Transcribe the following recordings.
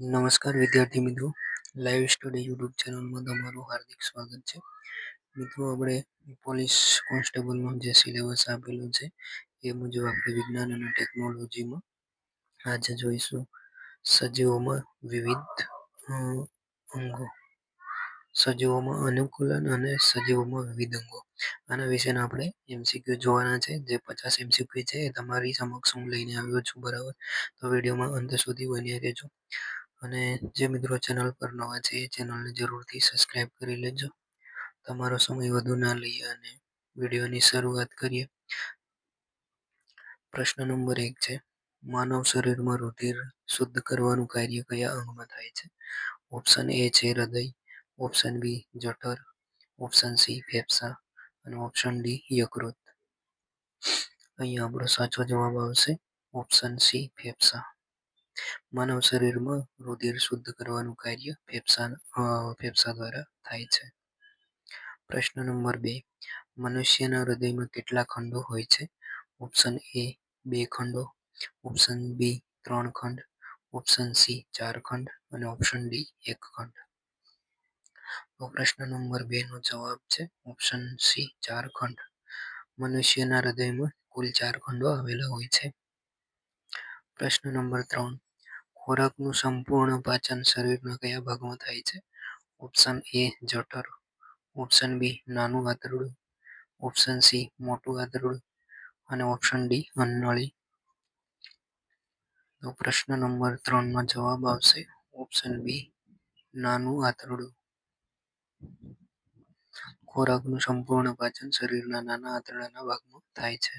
નમસ્કાર, વિદ્યાર્થી મિત્રો. લાઈવ સ્ટડી યુટ્યુબ ચેનલમાં તમારું હાર્દિક સ્વાગત છે. મિત્રો, આપણે પોલીસ કોન્સ્ટેબલનો જે સિલેબસ આપેલું છે, એ મુજબ આપણે વિજ્ઞાન અને ટેકનોલોજીમાં આજે જોઈશું. સજીવોમાં વિવિધ અંગો. સજીવોમાં અનુકૂલન અને સજીવોમાં વિવિધ અંગો. આના વિશેના આપણે એમસીક્યુ જોવાના છે. જે પચાસ એમસીક્યુ છે, એ તમારી સમક્ષ હું લઈને આવ્યો છું, બરાબર? તો વિડીયોમાં અંત સુધી બની રહેજો. અને જે મિત્રો ચેનલ પર નવા છે એ ચેનલને જરૂરથી સબસ્ક્રાઈબ કરી લેજો. તમારો સમય વધુ ના લઈએ અને વિડીયોની શરૂઆત કરીએ. પ્રશ્ન નંબર એક છે, માનવ શરીરમાં રુધિર શુદ્ધ કરવાનું કાર્ય કયા અંગમાં થાય છે? ઓપ્શન એ છે હૃદય ઓપ્શન બી જઠર ઓપ્શન સી ફેફસા અને ઓપ્શન ડી યકૃત. અહીંયા આપણો સાચો જવાબ આવશે ઓપ્શન સી ફેફસા. માનવ શરીરમાં રુધિર શુદ્ધ કરવાનું કાર્ય ફેફસા ફેફસા દ્વારા થાય છે. પ્રશ્ન નંબર બે. મનુષ્યના હૃદયમાં કેટલા ખંડો હોય છે? ઓપ્શન એ બે ખંડો, ઓપ્શન બી ત્રણ ખંડ, ઓપ્શન સી ચાર ખંડ અને ઓપ્શન ડી એક ખંડ. તો પ્રશ્ન નંબર બે નો જવાબ છે ઓપ્શન સી ચાર ખંડ. મનુષ્યના હૃદયમાં કુલ ચાર ખંડો આવેલા હોય છે. પ્રશ્ન નંબર ત્રણ. ખોરાકનું સંપૂર્ણ પાચન શરીરના કયા ભાગમાં થાય છે? ઓપ્શન એ જઠર, ઓપ્શન બી નાનું આંતરડું, ઓપ્શન સી મોટું આંતરડું, અને ઓપ્શન ડી અન્નળી. તો પ્રશ્ન નંબર ત્રણનો જવાબ આવશે ઓપ્શન બી નાનું આંતરડું. ખોરાકનું સંપૂર્ણ પાચન શરીરના નાના આંતરડાના ભાગમાં થાય છે.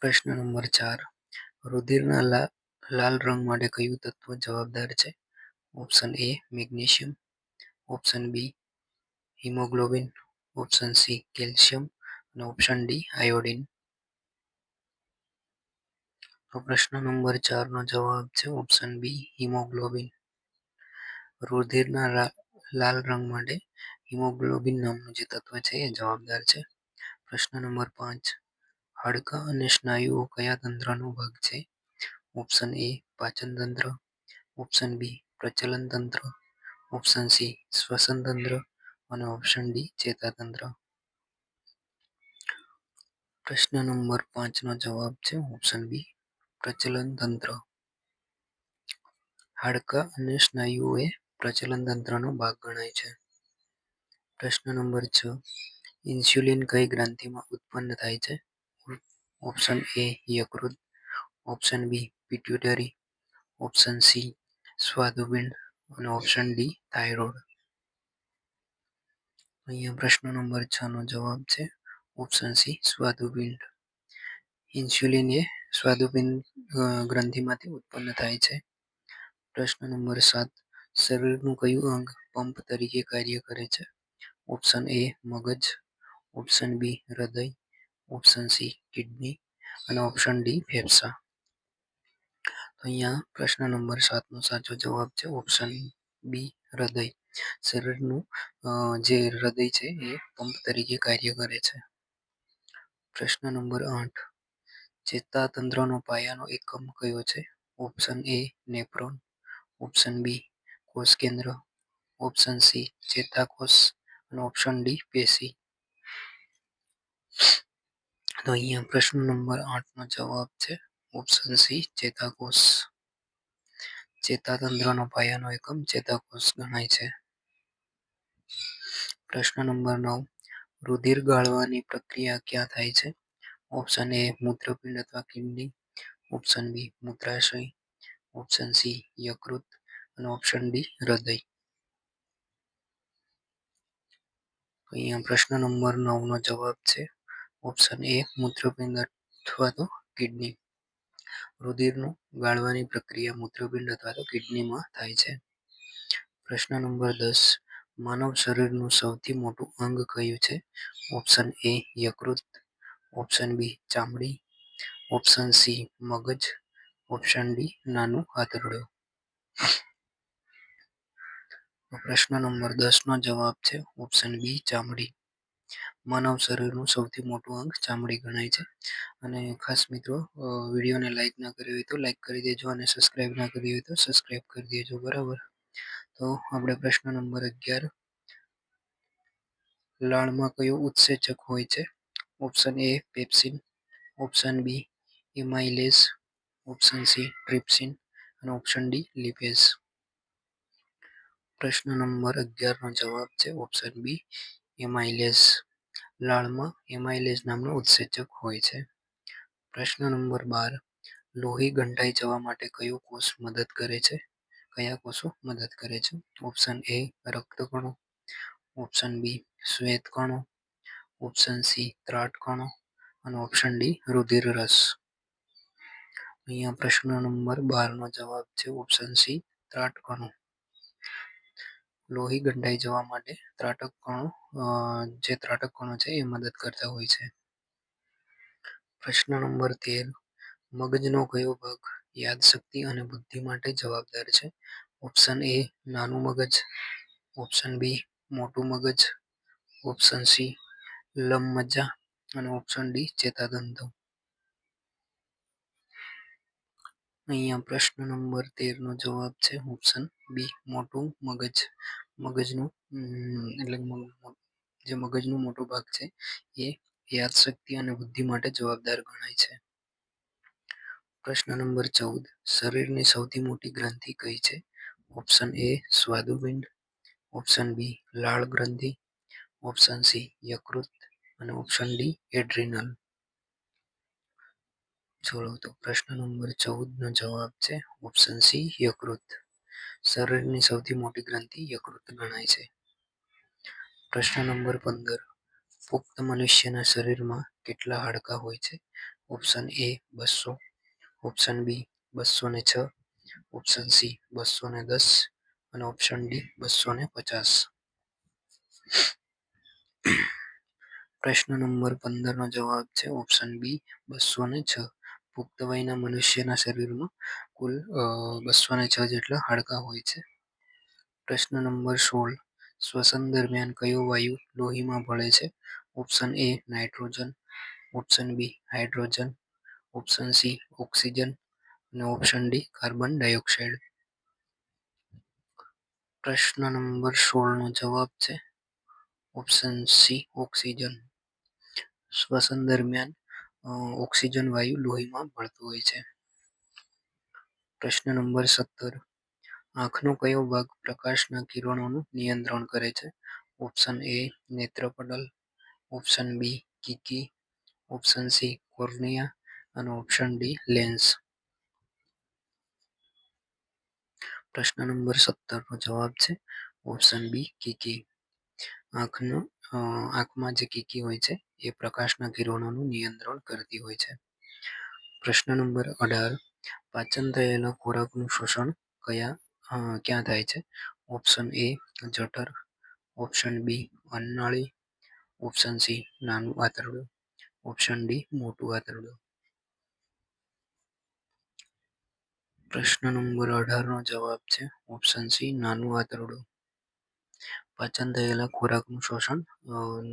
પ્રશ્ન નંબર ચાર. રુધિરના લાલ રંગ માટે કયું તત્વ જવાબદાર છે? Option A magnesium option B haemoglobin option C calcium અને ઓપ્શન ડી આયોડિન તો પ્રશ્ન નંબર ચારનો જવાબ છે ઓપ્શન બી હિમોગ્લોબિન રુધિરના લાલ રંગ માટે હિમોગ્લોબિન નામનું જે તત્વ છે એ જવાબદાર છે. પ્રશ્ન નંબર પાંચ, હાડકાં અને સ્નાયુઓ કયા તંત્રનો ભાગ છે? ઓપ્શન એ પાચન તંત્ર ઓપ્શન બી પ્રચલન તંત્ર ઓપ્શન સી શ્વસન તંત્ર અને ઓપ્શન ડી ચેતાતંત્ર પ્રશ્ન નંબર પાંચનો જવાબ છે ઓપ્શન બી પ્રચલન તંત્ર હાડકાં અને સ્નાયુઓ એ પ્રચલન તંત્રનો ભાગ ગણાય છે. પ્રશ્ન નંબર છ. ઇન્સ્યુલિન કઈ ગ્રંથિમાં ઉત્પન્ન થાય છે? ઓપ્શન એ યકૃત. Option B pituitary option C સ્વાદુપિંડ અને ઓપ્શન ડી થાઇરોઇડ અહીંયા પ્રશ્ન નંબર છ નો જવાબ છે. ઓપ્શન સી સ્વાદુપિંડ ઇન્સ્યુલિન એ સ્વાદુપિંડ ગ્રંથિમાંથી ઉત્પન્ન થાય છે. પ્રશ્ન નંબર સાત, શરીરનું કયું અંગ પંપ તરીકે કાર્ય કરે છે? ઓપ્શન એ, મગજ. ઓપ્શન બી, હૃદય. Option C, kidney. અને ઓપ્શન ડી, ફેફસા. અહીંયા પ્રશ્ન નંબર સાતનો સાચો જવાબ છે ઓપ્શન બી હૃદય. શરીરનું જે હૃદય છે એ પંપ તરીકે કાર્ય કરે છે. પ્રશ્ન નંબર આઠ. ચેતાતંત્રનો પાયાનો એકમ કયો છે? ઓપ્શન એ નેપ્રોન. ઓપ્શન બી કોષ કેન્દ્ર. ઓપ્શન સી ચેતાકોષ. અને ઓપ્શન ડી પેશી. તો અહીંયા પ્રશ્ન નંબર આઠનો જવાબ છે ઓપ્શન સી ચેતાકોષ. ચેતાતંત્રનો પાયાનો એકમ ચેતાકોષ ગણાય છે. પ્રશ્ન નંબર નવ, રુધિર ગાળવાની પ્રક્રિયા ક્યાં થાય છે? ઓપ્શન એ મૂત્રપિંડ અથવા કિડની. ઓપ્શન બી મૂત્રાશય. ઓપ્શન સી યકૃત. અને ઓપ્શન ડી હૃદય. અહીંયા પ્રશ્ન નંબર નવનો જવાબ છે. ઓપ્શન એ મૂત્રપિંડ અથવા તો કિડની. રુધિરનું ગાળવાની પ્રક્રિયા મૂત્રપિંડ અથવા તો કિડનીમાં થાય છે. પ્રશ્ન નંબર દસ. માનવ શરીરનું સૌથી મોટું અંગ કયું છે? ઓપ્શન એ યકૃત, ઓપ્શન બી ચામડી, ઓપ્શન સી મગજ, ઓપ્શન ડી નાનું આંતરડું. પ્રશ્ન નંબર દસ નો જવાબ છે ઓપ્શન બી ચામડી. માનવ શરીરનું સૌથી મોટું અંગ ચામડી ગણાય છે. અને ખાસ મિત્રો વિડીયોને લાઈક ના કરી હોય તો લાઈક કરી દેજો અને સબસ્ક્રાઈબ ના કરી હોય તો સબસ્ક્રાઈબ કરી દેજો, બરાબર? તો આપણે પ્રશ્ન નંબર અગિયાર. લાળમાં કયો ઉત્સેચક હોય છે? Option A pepsin option B amylase option C trypsin અને ઓપ્શન ડી લિપેઝ પ્રશ્ન નંબર અગિયારનો જવાબ છે ઓપ્શન બી એમાઇલેસ લાળમાં એમાઇલેસ નામનો ઉત્સેચક હોય છે. પ્રશ્ન નંબર બાર. લોહી ગંઢાઈ જવા માટે કયો કોષ મદદ કરે છે? કયા કોષો મદદ કરે છે? ઓપ્શન એ રક્તકણો, ઓપ્શન બી શ્વેત કણો ઓપ્શન સી ત્રાટ કણો અને ઓપ્શન ડી રુધિર રસ અહીંયા પ્રશ્ન નંબર બારનો જવાબ છે ઓપ્શન સી ત્રાટ કણો લોહી ગંઢાઈ જવા માટે ત્રાટક કણો જે ત્રાટક કણો છે એ મદદ કરતા હોય છે. પ્રશ્ન નંબર તેર. મગજનો કયો ભાગ યાદશક્તિ અને બુદ્ધિ માટે જવાબદાર છે? ઓપ્શન એ નાનું મગજ. ઓપ્શન બી મોટું મગજ. ઓપ્શન સી લંબમજ્જા અને ઓપ્શન ડી ચેતાતંતુ. અહીંયા પ્રશ્ન નંબર તેરનો જવાબ છે ઓપ્શન બી મોટું મગજ, મગજનું એટલે જે મગજનો મોટો ભાગ છે, એ યાદશક્તિ અને બુદ્ધિ માટે જવાબદાર ગણાય છે. પ્રશ્ન નંબર ચૌદ. શરીરની સૌથી મોટી ગ્રંથિ કઈ છે? ઓપ્શન એ સ્વાદુપિંડ, ઓપ્શન બી લાળ ગ્રંથિ, ઓપ્શન સી યકૃત અને ઓપ્શન ડી એડ્રિનલ. છોડો તો પ્રશ્ન નંબર ચૌદ નો જવાબ છે ઓપ્શન સી યકૃત. શરીરની સૌથી મોટી ગ્રંથિ યકૃત ગણાય છે. પ્રશ્ન નંબર પંદર. પુખ્ત મનુષ્યના શરીરમાં કેટલા હાડકા હોય છે? ઓપ્શન એ બસો. ઓપ્શન બી બસો ને છ. ઓપ્શન સી બસો ને દસ. અને ઓપ્શન ડી બસો ને પચાસ. પ્રશ્ન નંબર પંદરનો જવાબ છે ઓપ્શન બી બસો ને છ. પુખ્ત વયના મનુષ્યના શરીરમાં કુલ બસો ને છ જેટલા હાડકા હોય છે. પ્રશ્ન નંબર સોળ. શ્વસન દરમિયાન કયો વાયુ લોહીમાં ભળે છે? Option A nitrogen, option B hydrogen, option C oxygen અને ઓપ્શન ડી કાર્બન ડાયોક્સાઇડ. પ્રશ્ન નંબર સોળનો જવાબ છે ઓપ્શન સી ઓક્સિજન. શ્વસન દરમિયાન ઓક્સિજન વાયુ લોહીમાં ભળતું હોય છે. પ્રશ્ન નંબર સત્તર. આંખનો કયો ભાગ પ્રકાશના કિરણોનું નિયંત્રણ કરે છે? ઓપ્શન એ નેત્રપટલ, ઓપ્શન બી કીકી ઓપ્શન સી કોર્નિયા અને ઓપ્શન ડી લેન્સ. પ્રશ્ન નંબર સત્તરનો જવાબ છે ઓપ્શન બી કીકી આંખનો આંખમાં જે કીકી હોય છે એ પ્રકાશના કિરણોનું નિયંત્રણ કરતી હોય છે. પ્રશ્ન નંબર અઢાર. પાચન થયેલા ખોરાકનું શોષણ કયા ક્યાં થાય છે? ઓપ્શન એ જઠર. ઓપ્શન બી અન્નાળી. ઓપ્શન સી નાનું આંતરડું ઓપ્શન ડી મોટું આંતરડું પ્રશ્ન નંબર અઢારનો જવાબ છે. ઓપ્શન સી નાનું આંતરડું પાચન થયેલા ખોરાકનું શોષણ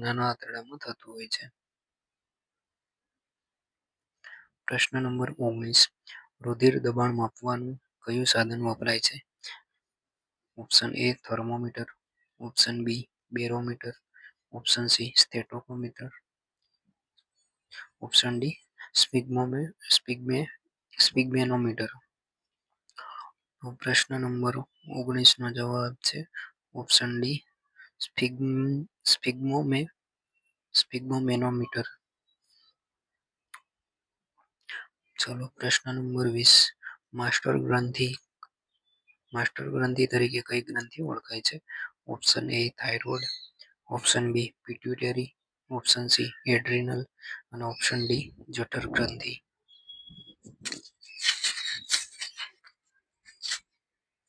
નાના આંતરડામાં થતું હોય છે. પ્રશ્ન નંબર ઓગણીસ. રુધિર દબાણ માપવાનું કયું સાધન વપરાય છે? Option A thermometer. Option B barometer. Option C સ્ટેટોકોમીટર. Option D સ્પિગમોમે, સ્પિગમે, સ્પિગમેનોમીટર. પ્રશ્ન નંબર ઓગણીસનો જવાબ છે. ઓપ્શન ડી સ્પિગ્મોમે, સ્પિગ્મોમેનોમીટર. ચલો પ્રશ્ન નંબર વીસ માસ્ટર ગ્રંથિ માસ્ટર ગ્રંથિ તરીકે કઈ ગ્રંથિ ઓળખાય છે option A thyroid option B pituitary option C adrenal અને ઓપ્શન ડી જઠર ગ્રંથિ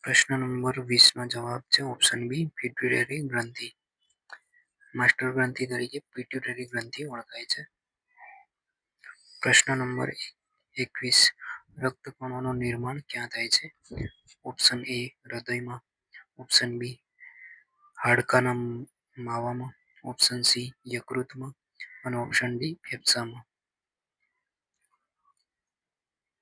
પ્રશ્ન નંબર વીસનો જવાબ છે ઓપ્શન બી પિટ્યુટરી ગ્રંથિ માસ્ટર ગ્રંથિ તરીકે પિટ્યુટરી ગ્રંથિ ઓળખાય છે પ્રશ્ન નંબર એકવીસ રક્તકણોનું નિર્માણ ક્યાં થાય છે? ઓપ્શન એ, હૃદયમાં. ઓપ્શન બી, હાડકાના માવામાં. ઓપ્શન સી, યકૃતમાં. અને ઓપ્શન ડી, ફેફસામાં.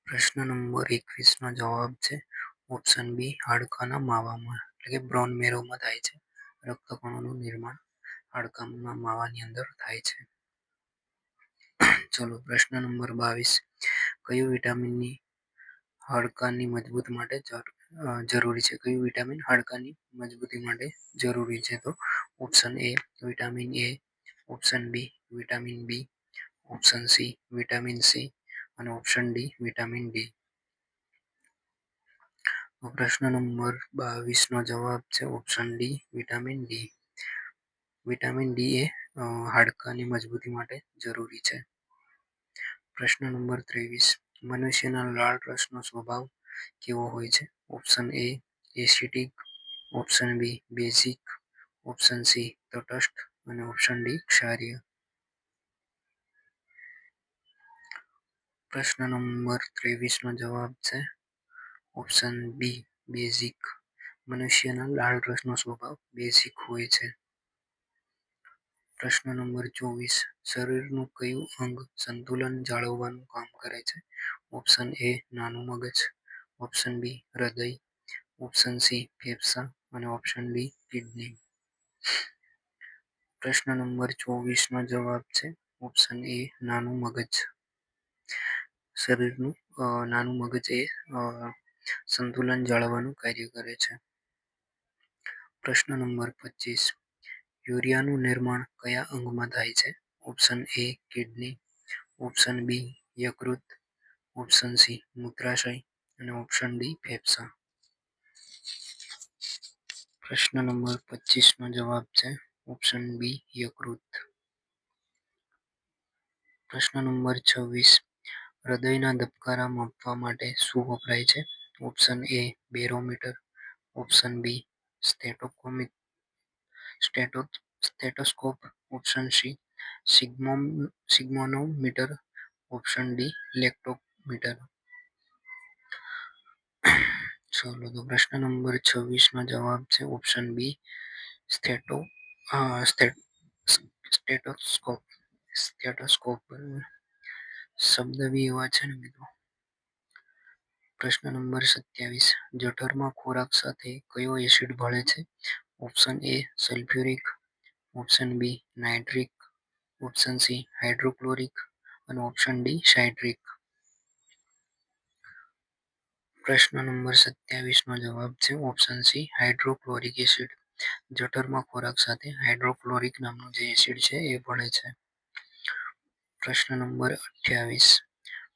પ્રશ્ન નંબર એકવીસનો જવાબ છે. ઓપ્શન બી, હાડકાના માવામાં, એટલે કે બ્રોન મેરોમાં થાય છે. રક્તકણોનું નિર્માણ હાડકાના માવાની અંદર થાય છે. ચલો, પ્રશ્ન નંબર બાવીસ. કયું વિટામિનની હાડકાની મજબૂત માટે જરૂરી છે? કયું વિટામિન હાડકાની મજબૂતી માટે જરૂરી છે? તો option A vitamin A, option B vitamin B, option C vitamin C અને ઓપ્શન ડી વિટામિન ડી. પ્રશ્ન નંબર બાવીસ નો જવાબ છે option D vitamin D. Vitamin D એ હાડકાની મજબૂતી માટે જરૂરી છે. પ્રશ્ન નંબર ત્રેવીસ. મનુષ્યના લાળ રસનો સ્વભાવ કેવો હોય છે? Option A acidic option B basic option C તટસ્થ. અને ઓપ્શન ડી ક્ષારીય. પ્રશ્ન નંબર ત્રેવીસ નો જવાબ છે ઓપ્શન બી બેઝિક મનુષ્યના લાળ રસનો સ્વભાવ બેઝિક હોય છે. પ્રશ્ન નંબર ચોવીસ. શરીરનું કયું અંગ સંતુલન જાળવવાનું કામ કરે છે? ઓપ્શન એ, નાનું મગજ. ઓપ્શન બી, હૃદય. ઓપ્શન સી, ફેફસા. અને ઓપ્શન ડી, કિડની. પ્રશ્ન નંબર ચોવીસ નો જવાબ છે. ઓપ્શન એ, નાનું મગજ. શરીરનું નાનું મગજ એ સંતુલન જાળવવાનું કાર્ય કરે છે. પ્રશ્ન નંબર પચીસ. યુરિયાનું નિર્માણ કયા અંગમાં થાય છે? Option A kidney. Option B યકૃત. ઓપ્શન સી મૂત્રાશય. અને ઓપ્શન ડી ફેફસા. પ્રશ્ન નંબર પચીસ નો જવાબ છે. ઓપ્શન બી યકૃત. પ્રશ્ન નંબર છવ્વીસ. હૃદયના ધબકારા માપવા માટે શું વપરાય છે? Option A barometer. Option B સ્ટેટોકોમિક stethoscope option C sphygmomanometer option D, lactometer. ચલો, તો પ્રશ્ન નંબર છવ્વીસનો જવાબ છે option B, stetho stethoscope stethoscope શબ્દ બી એવા છે ને મિત્રો. પ્રશ્ન નંબર સત્યાવીસ, જઠરમાં ખોરાક સાથે કયો એસિડ ભળે છે? Option A sulphuric option B nitric option C hydrochloric અને ઓપ્શન ડી સાઇટ્રિક પ્રશ્ન નંબર સત્યાવીસનો જવાબ છે ઓપ્શન સી હાઇડ્રોક્લોરિક એસિડ જઠરમાં ખોરાક સાથે હાઇડ્રોક્લોરિક નામનું જે એસિડ છે એ ભળે છે. પ્રશ્ન નંબર અઠ્યાવીસ.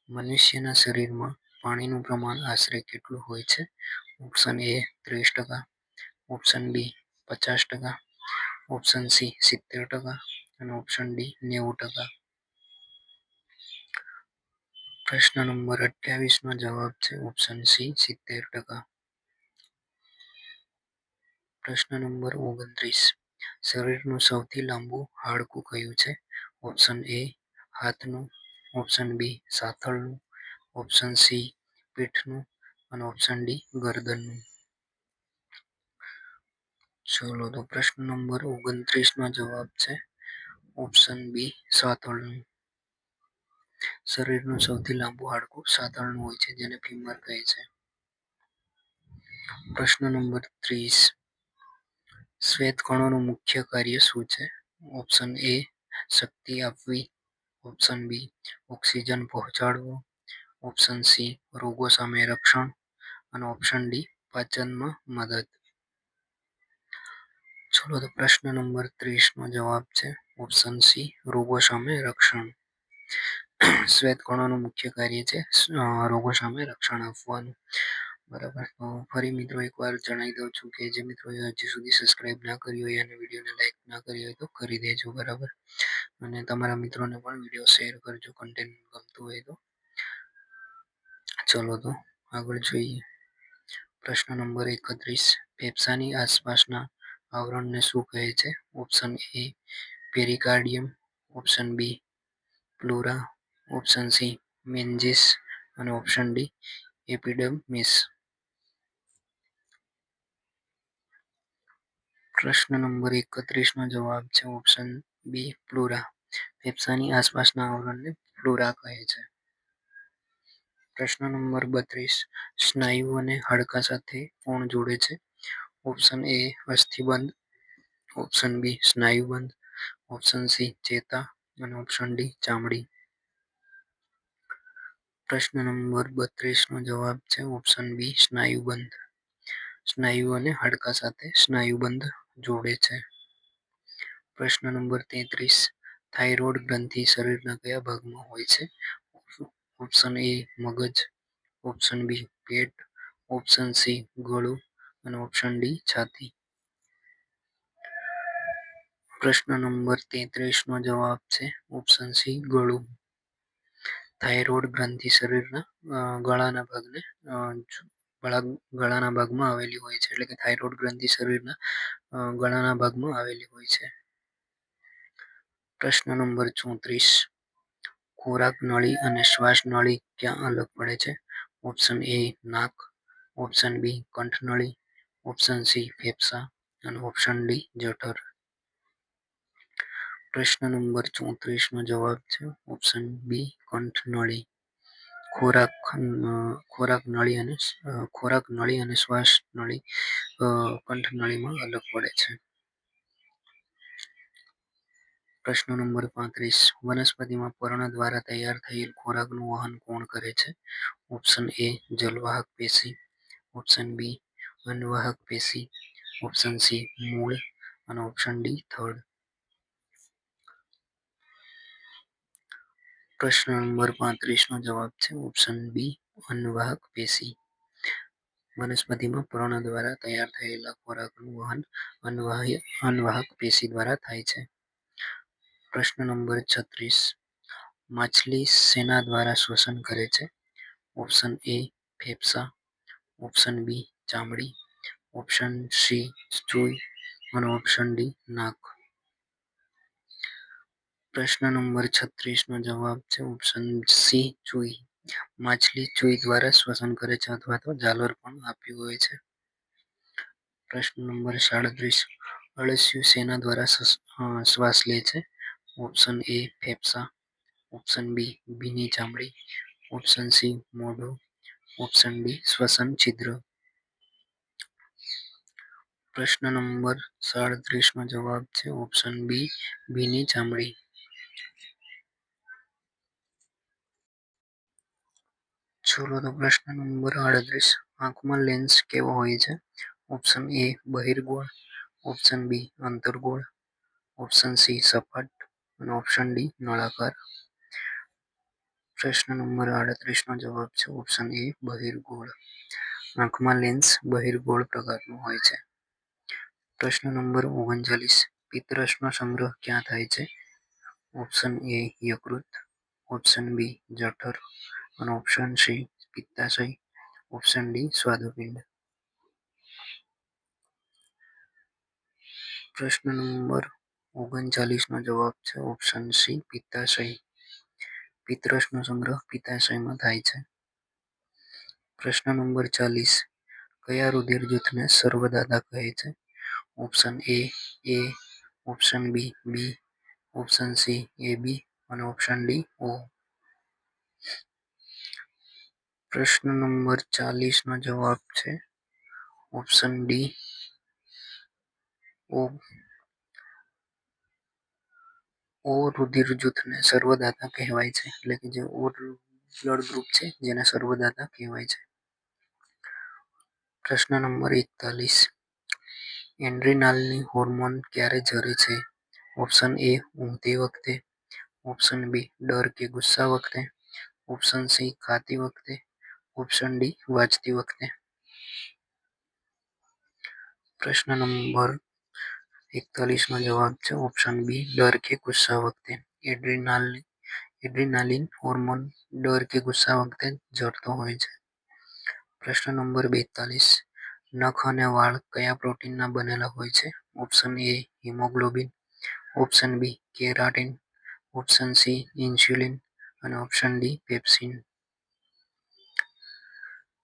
મનુષ્યના શરીરમાં પાણીનું પ્રમાણ આશરે કેટલું હોય છે? ઓપ્શન એ ત્રીસ ટકા. ઓપ્શન બી પચાસ ટકા ઓપ્શન સી સિત્તેર ટકા અને ઓપ્શન ડી નેવું ટકા. પ્રશ્ન નંબર અઠ્યાવીસ નો જવાબ છે ઓપ્શન સી સિત્તેર ટકા. પ્રશ્ન નંબર ઓગણત્રીસ, શરીરનું સૌથી લાંબુ હાડકું કયું છે? ઓપ્શન એ હાથનું ઓપ્શન બી સાથળનું ઓપ્શન સી પીઠનું અને ઓપ્શન ડી ગરદનનું. ચલો તો પ્રશ્ન નંબર ઓગણત્રીસ નો જવાબ છે. ઓપ્શન બી સાતળનું શરીરનું સૌથી લાંબુ હાડકું સાતળનું હોય છે, જેને ફીમર કહે છે. પ્રશ્ન નંબર ત્રીસ. શ્વેત કણોનું મુખ્ય કાર્ય શું છે? ઓપ્શન એ, શક્તિ આપવી. ઓપ્શન બી, ઓક્સિજન પહોંચાડવો. ઓપ્શન સી, રોગો સામે રક્ષણ. અને ઓપ્શન ડી, પાચનમાં મદદ. ચલો તો પ્રશ્ન નંબર ત્રીસ નો જવાબ છે ઓપ્શન સી, રોગો સામે રક્ષણ. શ્વેત કણોનું મુખ્ય કાર્ય છે રોગો સામે રક્ષણ આપવાનું. બરાબર? તો ફરી મિત્રો એકવાર જણાવી દઉં છું કે જે મિત્રો હજી સુધી સબસ્ક્રાઇબ ના કર્યો હોય અને વિડીયોને લાઈક ના કરી હોય તો કરી દેજો, બરાબર? અને તમારા મિત્રોને પણ વીડિયો શેર કરજો કન્ટેન્ટ ગમતું હોય તો. ચલો તો આગળ જોઈએ. પ્રશ્ન નંબર એકત્રીસ, ફેફસાની આસપાસના આવરણને શું કહે છે? Option A pericardium option B pleura option C meninges અને ઓપ્શન ડી એપિડમિસ પ્રશ્ન નંબર એકત્રીસ નો જવાબ છે ઓપ્શન બી પ્લુરા ફેફસાની આસપાસના આવરણને પ્લુરા કહે છે. પ્રશ્ન નંબર બત્રીસ, સ્નાયુ અને હાડકા સાથે કોણ જોડે છે? ઓપ્શન એ અસ્થિબંધ ઓપ્શન બી સ્નાયુબંધ ઓપ્શન સી ચેતા. અને ઓપ્શન ડી ચામડી. પ્રશ્ન નંબર બત્રીસ નો જવાબ છે ઓપ્શન બી સ્નાયુબંધ સ્નાયુ અને હાડકા સાથે સ્નાયુબંધ જોડે છે. પ્રશ્ન નંબર તેત્રીસ, થાઇરોઇડ ગ્રંથિ શરીરના કયા ભાગમાં હોય છે? ઓપ્શન એ મગજ. ઓપ્શન બી પેટ. ઓપ્શન સી ગળું. અને ઓપ્શન ડી છાતી. પ્રશ્ન નંબર તેત્રીસ નો જવાબ છે ઓપ્શન સી ગળું. થાઇરોઇડ ગ્રંથિ શરીરના ગળાના ભાગને ગળાના ભાગમાં આવેલી હોય છે, એટલે કે થાઇરોઇડ ગ્રંથિ શરીરના ગળાના ભાગમાં આવેલી હોય છે. પ્રશ્ન નંબર ચોત્રીસ. ખોરાક નળી અને શ્વાસ નળી ક્યાં અલગ પડે છે? ઓપ્શન એ નાક ઓપ્શન બી કંઠનળી ઓપ્શન સી ફેફસા અને ઓપ્શન ડી જઠર પ્રશ્ન નંબર ચોત્રીસ નો જવાબ છે ઓપ્શન બી કંઠનળી. ખોરાક ખોરાક નળી અને ખોરાક નળી અને શ્વાસ નળી કંઠનળીમાં અલગ પડે છે. પ્રશ્ન નંબર પાંત્રીસ, વનસ્પતિમાં પર્ણ દ્વારા તૈયાર થયેલ ખોરાકનું વહન કોણ કરે છે? ઓપ્શન એ જલવાહક પેશી. ઓપ્શન બી અન્નવાહક પેશી ઓપ્શન સી મૂળ અને ઓપ્શન ડી થર્ડ. પ્રશ્ન નંબર પાંત્રીસ નો જવાબ છે ઓપ્શન બી અન્નવાહક પેશી. વનસ્પતિમાં પર્ણ દ્વારા તૈયાર થયેલા ખોરાકનું વહન અન્નવાહ્ય અન્નવાહક પેશી દ્વારા થાય છે. પ્રશ્ન નંબર છત્રીસ. માછલી શેના દ્વારા શ્વસન કરે છે. ઓપ્શન એ ફેફસા. ઓપ્શન બી ચામડી ઓપ્શન સી સ્ટૂલ અને ઓપ્શન ડી નાક. પ્રશ્ન નંબર છત્રીસ નો જવાબ છે ઓપ્શન સી ચુઈ. માછલી ચુઈ દ્વારા શ્વસન કરે છે અથવા તો ઝાલર પણ આપ્યું હોય છે. પ્રશ્ન નંબર સાડત્રીસ, અળસિયું સેના દ્વારા શ્વાસ લે છે. ઓપ્શન એ ફેફસા ઓપ્શન બી ભીની ચામડી ઓપ્શન સી મોઢું ઓપ્શન ડી શ્વસન છિદ્ર. પ્રશ્ન નંબર સાડત્રીસ નો જવાબ છે ઓપ્શન બી ભીની ચામડી. છોલો તો પ્રશ્ન નંબર આડત્રીસ. આંખમાં લેન્સ કેવો હોય છે? ઓપ્શન એ, બહિર્ગોળ. ઓપ્શન બી, અંતર્ગોળ. ઓપ્શન સી, સપાટ. અને ઓપ્શન ડી, નળાકાર. પ્રશ્ન નંબર આડત્રીસ નો જવાબ છે ઓપ્શન એ, બહિર્ગોળ. આંખમાં લેન્સ બહિર્ગોળ પ્રકારનું હોય છે. પ્રશ્ન નંબર ઓગણચાલીસ. પિત્તરસનો સંગ્રહ ક્યાં થાય છે? ઓપ્શન એ યકૃત, ઓપ્શન બી જઠર અને ઓપ્શન સી પિત્તાશય, ઓપ્શન ડી સ્વાદુપિંડ. પ્રશ્ન નંબર ઓગણચાલીસ નો જવાબ છે ઓપ્શન સી પિત્તાશય. પિત્તરસનો સંગ્રહ પિત્તાશયમાં થાય છે. પ્રશ્ન નંબર ચાલીસ. કયા રુધિર જૂથને સર્વદાદા કહે છે? Option A A option B B option C A B અને ઓપ્શન ડી ઓ પ્રશ્ન નંબર ચાલીસ નો જવાબ છે. ઓપ્શન ડી ઓ ઓ રુધિર જૂથને સર્વદાતા કહેવાય છે, એટલે કે જે ઓ બ્લડ ગ્રુપ છે, જેને સર્વદાતા કહેવાય છે. પ્રશ્ન નંબર એકતાલીસ. એન્ડ્રીનાલની હોર્મોન ક્યારે ઝરે છે? ઓપ્શન એ, ઊંઘતી વખતે. ઓપ્શન બી, ડર કે ગુસ્સા વખતે. ઓપ્શન સી, ખાતી વખતે. ઓપ્શન ડી વાંચતી વખતે. પ્રશ્ન નંબર એકતાલીસ નો જવાબ છે. ઓપ્શન બી, ડર કે ગુસ્સા વખતે. એડ્રીનાલ એડ્રીનાલિન હોર્મોન ડર કે ગુસ્સા વખતે ઝરતો હોય છે. પ્રશ્ન નંબર બેતાલીસ. નખ અને વાળ કયા પ્રોટીનના બનેલા હોય છે? Option A haemoglobin. Option B keratin. Option C insulin. અને ઓપ્શન ડી પેપ્સિન.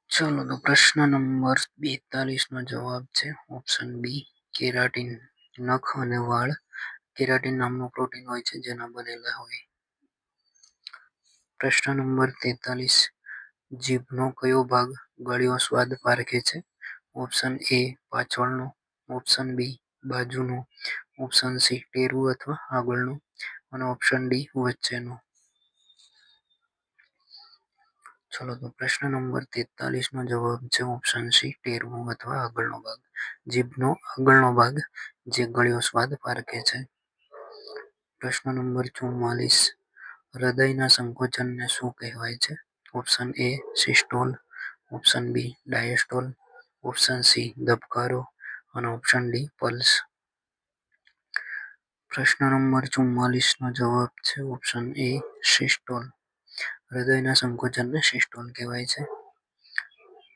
ચલો, તો પ્રશ્ન નંબર બેતાલીસ નો જવાબ છે. Option B keratin. નખ અને વાળ કેરાટીન નામનું પ્રોટીન હોય છે, જેના બનેલા હોય. પ્રશ્ન નંબર તેતાલીસ. જીભનો કયો ભાગ ગળ્યો સ્વાદ પારખે છે? ઓપ્શન એ પાછળનો. ઓપ્શન બી બાજુનો. ઓપ્શન સી ટેરવું અથવા આગળનું. અને ઓપ્શન ડી વચ્ચેનું. ચલો તો પ્રશ્ન નંબર તેતાલીસ નો જવાબ છે ઓપ્શન સી ટેરવું અથવા આગળનો ભાગ. જીભનો આગળનો ભાગ, જે ગળ્યો સ્વાદ પારખે છે. પ્રશ્ન નંબર ચુમ્માલીસ. હૃદયના સંકોચનને શું કહેવાય છે? Option A systole. Option B diastole. Option C, ધબકારો અને ઓપ્શન ડી, પલ્સ. પ્રશ્ન નંબર ચુમ્માલીસ નો જવાબ છે ઓપ્શન એ સિસ્ટોલ હૃદયના સંકોચનને સિસ્ટોલ કહેવાય છે.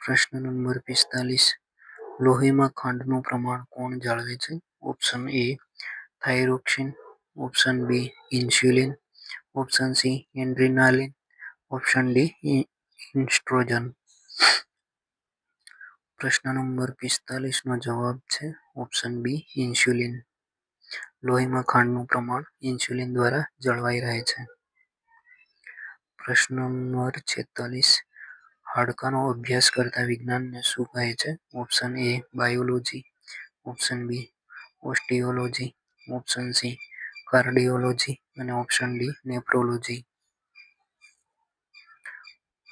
પ્રશ્ન નંબર પિસ્તાલીસ, લોહીમાં ખાંડનું પ્રમાણ કોણ જાળવે છે? Option A, thyroxine. Option B, insulin. Option C, adrenaline. Option D oestrogen. પ્રશ્ન નંબર પિસ્તાલીસ નો જવાબ છે ઓપ્શન બી, ઇન્સ્યુલિન. લોહીમાં ખાંડનું પ્રમાણ ઇન્સ્યુલિન દ્વારા જળવાઈ રહે છે. પ્રશ્ન નંબર છેતાલીસ, હાડકાનો અભ્યાસ કરતા વિજ્ઞાનને શું કહે છે? Option A, biology. Option B, osteology. Option C, cardiology. અને ઓપ્શન ડી, નેફ્રોલોજી.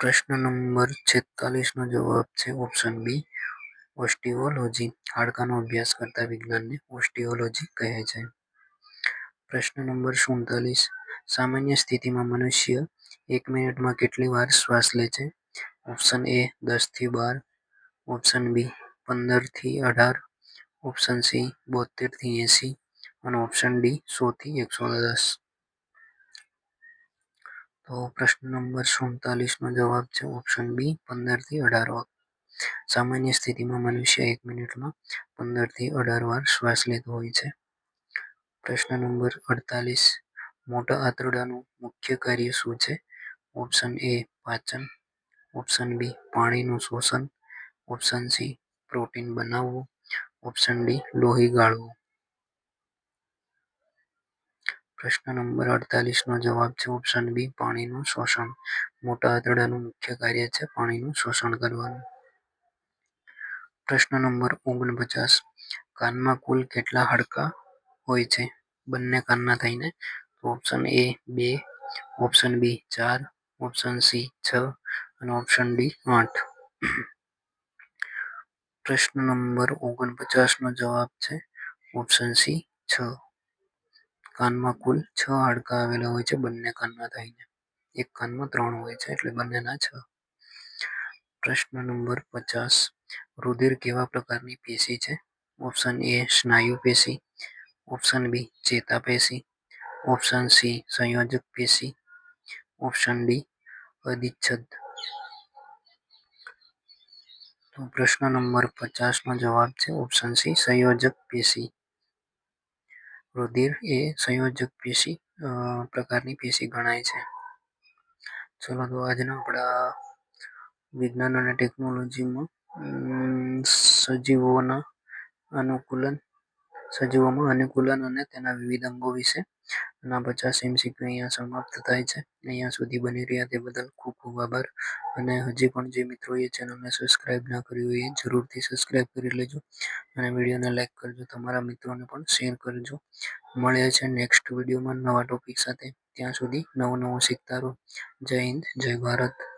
પ્રશ્ન નંબર છેતાલીસનો જવાબ છે ઓપ્શન બી ઓસ્ટિયોલોજી હાડકાનો અભ્યાસ કરતા વિજ્ઞાનને ઓસ્ટિયોલોજી કહે છે. પ્રશ્ન નંબર સુડતાલીસ. સામાન્ય સ્થિતિમાં મનુષ્ય એક મિનિટમાં કેટલી વાર શ્વાસ લે છે? ઓપ્શન એ દસથી બાર. ઓપ્શન બી પંદરથી અઢાર. ઓપ્શન સી બોતેરથી એંસી. અને ઓપ્શન ડી સોથી એકસો દસ. તો પ્રશ્ન નંબર સુડતાલીસનો જવાબ છે ઓપ્શન બી પંદરથી અઢાર વાર સામાન્ય સ્થિતિમાં મનુષ્ય એક મિનિટમાં પંદરથી અઢાર વાર શ્વાસ લેતો હોય છે. પ્રશ્ન નંબર અડતાલીસ. મોટા આંતરડાનું મુખ્ય કાર્ય શું છે? ઓપ્શન એ પાચન, ઓપ્શન બી પાણીનું શોષણ, ઓપ્શન સી પ્રોટીન બનાવવું, ઓપ્શન ડી લોહી ગાળવું. પ્રશ્ન નંબર અડતાલીસ નો જવાબ છે ઓપ્શન બી પાણીનું શોષણ. મોટા આંતરડાનું મુખ્ય કાર્ય છે પાણીનું શોષણ કરવાનું. પ્રશ્ન નંબર ઓગણપચાસ. કાનમાં કુલ કેટલા હાડકાં હોય છે? બંને કાનના થઈને ઓપ્શન એ બે ઓપ્શન બી ચાર ઓપ્શન સી છ અને ઓપ્શન ડી આઠ. પ્રશ્ન નંબર ઓગણપચાસ નો જવાબ છે ઓપ્શન સી છ. કાનમાં કુલ છ હાડકાં આવેલા હોય છે બંને કાનના થઈને. એક કાનમાં ત્રણ હોય છે એટલે બંનેના છ. પ્રશ્ન નંબર પચાસ. રુધિર કેવા પ્રકારની પેશી છે? ઓપ્શન એ સ્નાયુ પેશી. ઓપ્શન બી ચેતાપેશી ઓપ્શન સી સંયોજક પેશી. ઓપ્શન ડી અધિચ્છદ તો પ્રશ્ન નંબર પચાસ નો જવાબ છે. ઓપ્શન સી સંયોજક પેશી. રુધિર એ સંયોજક પેશી પ્રકારની પેશી ગણાય છે. ચલો તો આજના આપણા વિજ્ઞાન અને ટેકનોલોજીમાં સજીવોના અનુકૂલન, સજીવોમાં અનુકૂલન અને તેના વિવિધ અંગો વિશે ના પચાસ એમસીક્યુ અહીંયા સમાપ્ત થાય છે. અહીંયા સુધી બની રહ્યા તે બદલ ખૂબ ખૂબ આભાર. અને હજી પણ જે મિત્રોએ ચેનલને સબસ્ક્રાઇબ ના કરી હોય એ જરૂરથી સબસ્ક્રાઇબ કરી લેજો. અને વિડીયોને લાઇક કરજો. તમારા મિત્રોને પણ શેર કરજો. મળે છે નેક્સ્ટ વિડીયોમાં નવા ટોપિક સાથે. ત્યાં સુધી નવું નવું શીખતા રહો. જય હિન્દ, જય ભારત.